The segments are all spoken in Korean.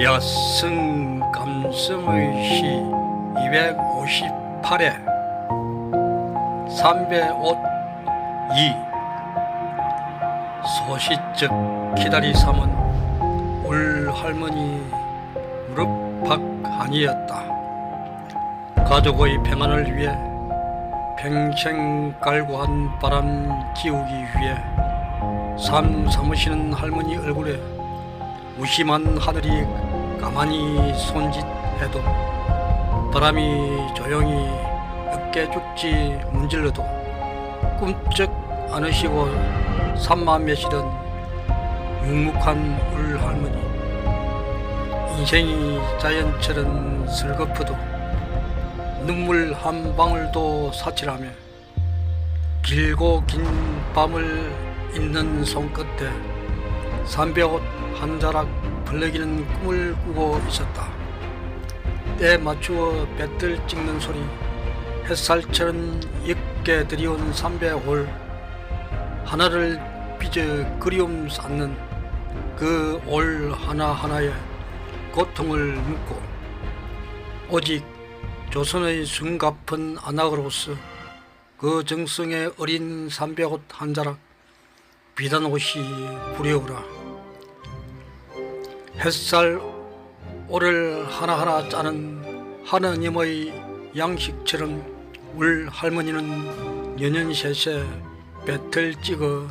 여승 감성의 시 258회 305 2 소시적 기다리 삼은 울 할머니 무릎팍 한이었다. 가족의 평안을 위해 평생 갈구한 바람 지우기 위해 삶 삼으시는 할머니 얼굴에 무심한 하늘이 가만히 손짓해도 바람이 조용히 으깨 죽지 문질러도 꿈쩍 않으시고 산만 매시던 묵묵한 울 할머니. 인생이 자연처럼 슬거프도 눈물 한 방울도 사칠하며 길고 긴 밤을 잇는 손끝에 삼백옷 한 자락 벌레기는 꿈을 꾸고 있었다. 때 맞추어 배틀 찍는 소리, 햇살처럼 옅게 들이온 삼백올, 하나를 빚어 그리움 쌓는 그 올 하나하나에 고통을 묻고 오직 조선의 숨가쁜 안악으로서 그 정성의 어린 삼백옷 한 자락 비단 옷이 부려오라 햇살 오를 하나하나 짜는 하느님의 양식처럼 울 할머니는 연연세세 배틀 찍어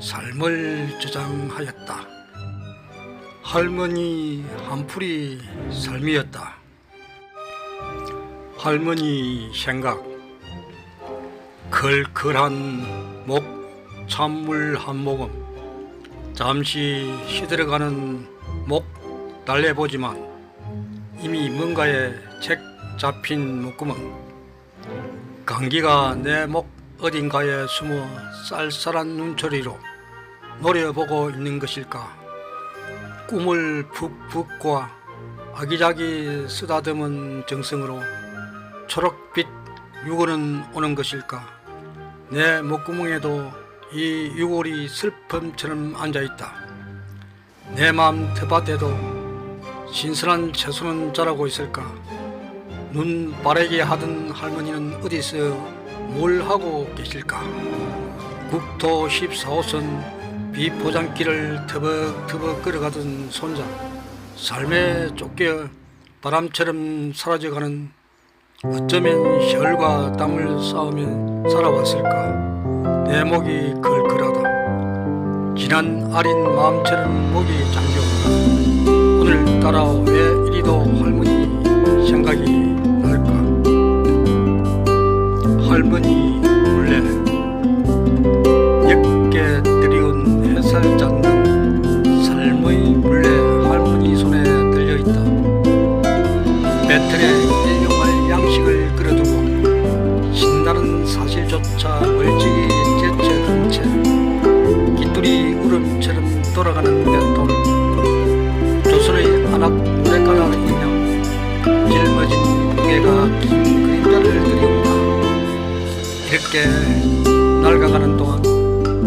삶을 저장하였다. 할머니 한풀이 삶이었다. 할머니 생각 걸걸한 목 찬물 한 모금. 잠시 시들어가는 목 달래보지만 이미 뭔가에 책 잡힌 목구멍. 감기가 내 목 어딘가에 숨어 쌀쌀한 눈초리로 노려보고 있는 것일까? 꿈을 푹푹 꿔 아기자기 쓰다듬은 정성으로 초록빛 유골은 오는 것일까? 내 목구멍에도 이 유골이 슬픔처럼 앉아있다. 내 마음 텃밭에도 신선한 채소는 자라고 있을까? 눈 바래게 하던 할머니는 어디서 뭘 하고 계실까? 국토 14호선 비포장길을 터벅터벅 걸어가던 손자 삶에 쫓겨 바람처럼 사라져가는 어쩌면 혈과 땀을 쌓으며 살아왔을까 내 목이 걸걸하다. 지난 아린 마음처럼 목이 잠겨온다. 오늘따라 왜 이리도 할머니 생각이 날까? 할머니 몰래 옅게 들이온 햇살 잡는 삶의 물레 할머니 손에 들려있다. 배틀에 일용할 양식을 끌어두고 신나는 사실조차 멀찍이 돌아가는 대통 조선의 안악 노래가락 인형 짊어진 무게가 긴 그림자를 들이운다. 이렇게 낡아가는 동안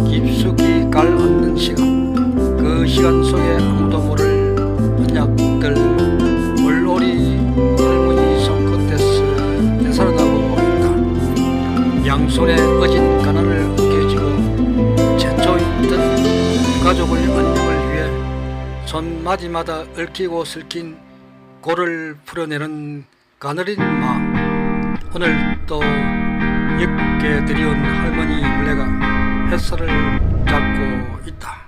깊숙이 깔앉는 시간 그 시간 속에 아무도 모를 언약들 물놀이 할머니 손끝에서 되살아나고 있다. 양손에 어진 가난을 으깨지고 제초 있던 위해 손마디마다 얽히고 슬킨 고를 풀어내는 가느린 마음 오늘 또 늦게 들여온 할머니 물레가 햇살을 잡고 있다.